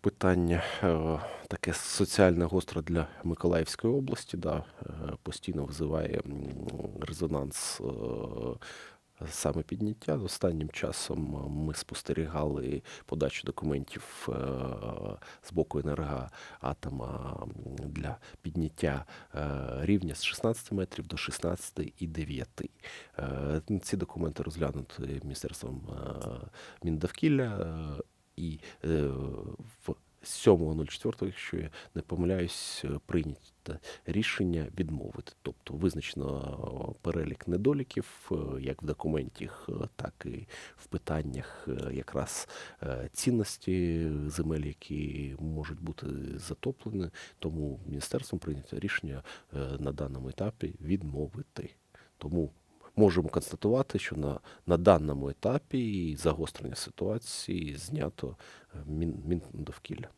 питання е, таке соціально гостре для Миколаївської області. Да, е, постійно визиває резонанс. е, Саме підняття останнім часом ми спостерігали подачу документів з боку енергоатома для підняття рівня з 16 метрів до 16,9. Е, Ці документи розглянуті Міністерством Міндовкілля е, і 7.04, якщо я не помиляюсь, е, прийнято рішення відмовити. Тобто визначено перелік недоліків, е, як в документі, е, так і в питаннях е, якраз е, цінності земель, які можуть бути затоплені. Тому міністерством прийнято рішення е, на даному етапі відмовити. Тому можемо констатувати, що на, на даному етапі загострення ситуації знято мін, Мін, Міндовкілля.